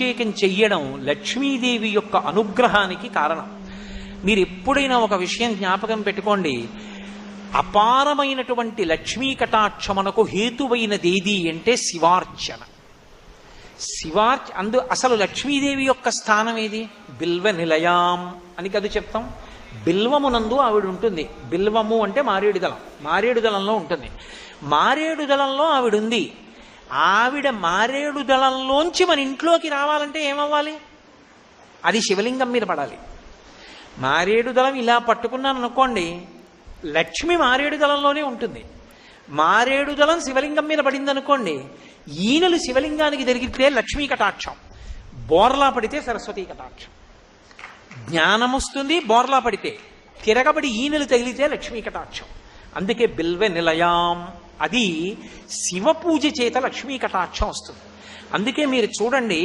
అభిషేకం చెయ్యడం లక్ష్మీదేవి యొక్క అనుగ్రహానికి కారణం. మీరు ఎప్పుడైనా ఒక విషయం జ్ఞాపకం పెట్టుకోండి. అపారమైనటువంటి లక్ష్మీ కటాక్షమునకు హేతువైనదేది అంటే శివార్చన. శివార్చ అందు అసలు లక్ష్మీదేవి యొక్క స్థానం ఏది? బిల్వ నిలయాం అని కదా చెప్తాం. బిల్వమునందు ఆవిడ ఉంటుంది. బిల్వము అంటే మారేడుదలం. మారేడుదలంలో ఉంటుంది. మారేడుదలంలో ఆవిడుంది. ఆవిడ ఉంది ఆవిడ మారేడు దళంలోంచి మన ఇంట్లోకి రావాలంటే ఏమవ్వాలి? అది శివలింగం మీద పడాలి. మారేడు దళం ఇలా పట్టుకున్నాను అనుకోండి లక్ష్మి మారేడు దళంలోనే ఉంటుంది. మారేడు దళం శివలింగం మీద పడింది అనుకోండి ఈనెలు శివలింగానికి జరిగితే లక్ష్మీ కటాక్షం బోర్లా పడితే సరస్వతీ కటాక్షం. జ్ఞానం వస్తుంది బోర్లా పడితే. తిరగబడి ఈనెలు తగిలితే లక్ష్మీ కటాక్షం. అందుకే బిల్వె నిలయాం. అది శివ పూజ చేత లక్ష్మీ కటాక్షం వస్తుంది. అందుకే మీరు చూడండి